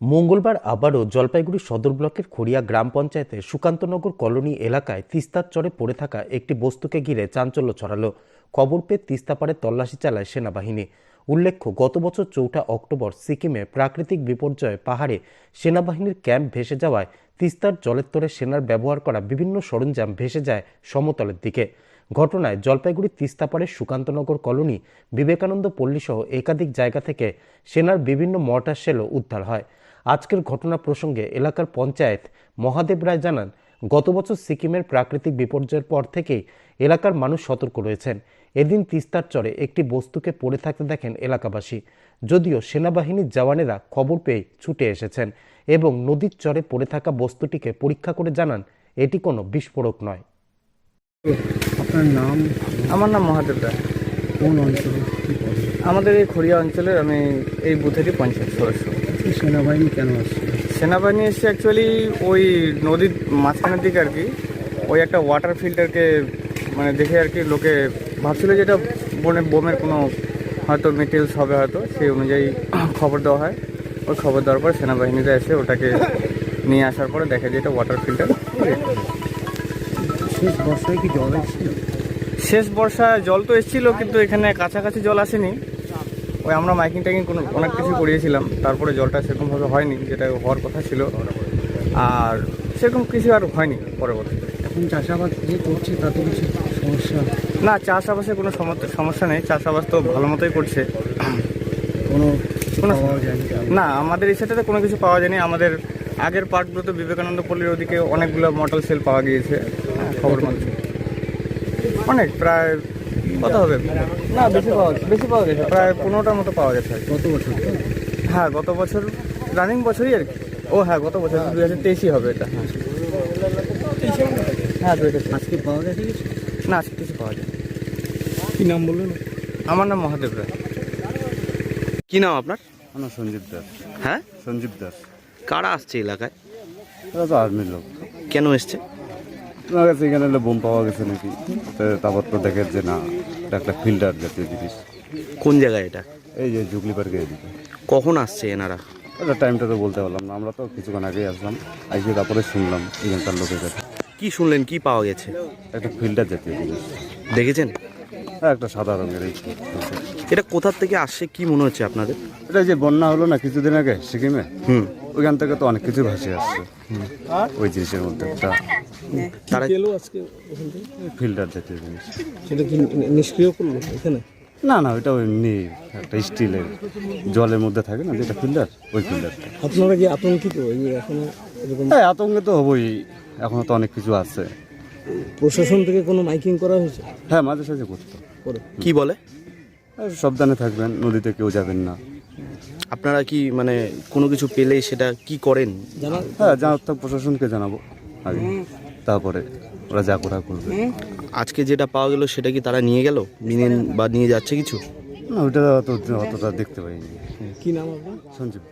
মঙ্গলবার আবারও জলপাইগুড়ি সদর ব্লকের খড়িয়া গ্রাম পঞ্চায়েতের সুকান্তনগর কলোনি এলাকায় তিস্তার চরে পড়ে থাকা একটি বস্তুকে ঘিরে চাঞ্চল্য ছড়ালো। খবর পেয়ে তিস্তাপাড়ে তল্লাশি চালায় সেনাবাহিনী। উল্লেখ্য, গত বছর চৌঠা অক্টোবর সিকিমে প্রাকৃতিক বিপর্যয়ে পাহাড়ে সেনাবাহিনীর ক্যাম্প ভেসে যাওয়ায় তিস্তার জলের তরে সেনার ব্যবহার করা বিভিন্ন সরঞ্জাম ভেসে যায় সমতলের দিকে। ঘটনায় জলপাইগুড়ি তিস্তাপাড়ের সুকান্তনগর কলোনি, বিবেকানন্দ পল্লীসহ একাধিক জায়গা থেকে সেনার বিভিন্ন মর্টার শেলও উদ্ধার হয়। আজকের ঘটনা প্রসঙ্গে এলাকার পঞ্চায়েত মহাদেব রায় জানান গত বছর সিকিমের প্রাকৃতিক বিপর্যয়ের পর থেকেই এলাকার মানুষ সতর্ক রয়েছেন। এদিন তিস্তার চরে একটি বস্তুকে পড়ে থাকতে দেখেন এলাকাবাসী। যদিও সেনাবাহিনীর জওয়ানেরা খবর পেয়ে ছুটে এসেছেন এবং নদীর চরে পড়ে থাকা বস্তুটিকে পরীক্ষা করে জানান এটি কোনো বিস্ফোরক নয়। আপনার নাম? আমার নাম মহাদেব রায়। কোন অঞ্চলে? আমাদের এই খড়িয়া অঞ্চলের আমি এই বুথেরই পঞ্চায়েত সদস্য। সেনাবাহিনী কেন আসছে? সেনাবাহিনী এসে অ্যাকচুয়ালি ওই নদীর মাঝখানের দিকে আর কি ওই একটা ওয়াটার ফিল্টারকে মানে দেখে আর কি লোকে ভাবছিল যে এটা বনে বোমের কোনো হয়তো মেটেরিয়ালস হবে হয়তো সেই অনুযায়ী খবর দেওয়া হয়। ওই খবর দেওয়ার পর সেনাবাহিনীরা এসে ওটাকে নিয়ে আসার পরে দেখে যে এটা ওয়াটার ফিল্টার শেষ বর্ষায় কি জল এসেছিল? শেষ বর্ষায় জল তো এসেছিল কিন্তু এখানে কাছাকাছি জল আসেনি। ওই আমরা মাইকিং টাইকিং কোনো অনেক কিছু করিয়েছিলাম। তারপরে জলটা সেরকমভাবে হয়নি যেটা হওয়ার কথা ছিল। আর সেরকম কিছু আর হয়নি পরবর্তীতে। এখন চাষাবাদ যে করছে তাতে কিছু সমস্যা? না চাষাবাসে কোনো সমস্যা নেই। চাষাবাস তো ভালো মতোই করছে। কোনো কোনো না আমাদের এই সেটাতে কোনো কিছু পাওয়া যায়নি। আমাদের আগের পার্টগুলোতে বিবেকানন্দ পল্লীর ওদিকে অনেকগুলো মটল সেল পাওয়া গিয়েছে। হ্যাঁ, খবর মতো অনেক প্রায় কত হবে? না বেশি পাওয়া বেশি পাওয়া গেছে প্রায় পনেরোটার মতো পাওয়া গেছে গত বছর? হ্যাঁ গত বছর রানিং বছরই আর কি। ও হ্যাঁ গত বছর দুই হাজার তেইশই হবে এটা হ্যাঁ। হ্যাঁ আজকে পাওয়া গেছে না আজকে কিছু পাওয়া যায় কি নাম বললেন? আমার নাম মহাদেব রায়। কি নাম আপনার? আমার সঞ্জীব দাস। হ্যাঁ? সঞ্জীব দাস। কারা আসছে এলাকায়? এরা তো আর্মির লোক। কেন এসছে? তোমার কাছে এখানে এলে বোম পাওয়া গেছে নাকি? তো তারপর তো দেখে যে না এটা একটা ফিল্টার জাতীয় জিনিস। কোন জায়গায় এটা? এই যে জুগলি পার্কে এদিকে। কখন আসছে এনারা? ওটা টাইমটা তো বলতে পারলাম না আমরা তো কিছুক্ষণ আগেই আসলাম। আইসে তারপরে শুনলাম এখানকার লোকের কাছে। কি শুনলেন? কি পাওয়া গেছে? একটা ফিল্টার জাতীয় জিনিস। দেখেছেন? হ্যাঁ একটা সাদা রঙের এই এটা কোথার থেকে আসছে? কি মনে হচ্ছে আপনাদের? এটা যে বন্যা হলো না কিছুদিন আগে সিকিমে? হুম। ওইখান থেকে তো অনেক কিছু ভাসে আসছে। ওই জিনিসের মধ্যে একটা তারা এলো আজকে ওখান থেকে? ফিল্টার জাতীয় জিনিস। সেটা কি নিষ্ক্রিয় করল এখানে? না না ওইটা এমনি একটা স্টিলের জলের মধ্যে থাকে না যেটা ফিল্টার ওই ফিল্টারটা আপনারা কি আতঙ্কিত? এই এখনও এরকম হ্যাঁ আতঙ্কে তো হবই এখনও তো অনেক কিছু আছে। প্রশাসন থেকে কোনো মাইকিং করা হয়েছে? হ্যাঁ মাঝে সাঝে করতো। করে। কি বলে? সাবধানে থাকবেন নদীতে কেউ যাবেন না। আপনারা কি মানে কোনো কিছু পেলে সেটা কি করেন? জানা হ্যাঁ জানার প্রশাসনকে জানাব আগে। তারপরে ওরা যা করা করবে। আজকে যেটা পাওয়া গেল সেটা কি তারা নিয়ে গেল? নিয়ে বা নিয়ে যাচ্ছে কিছু? না ওইটা তো অতটা দেখতে পাইনি। কি নাম আপনার? সঞ্জীব।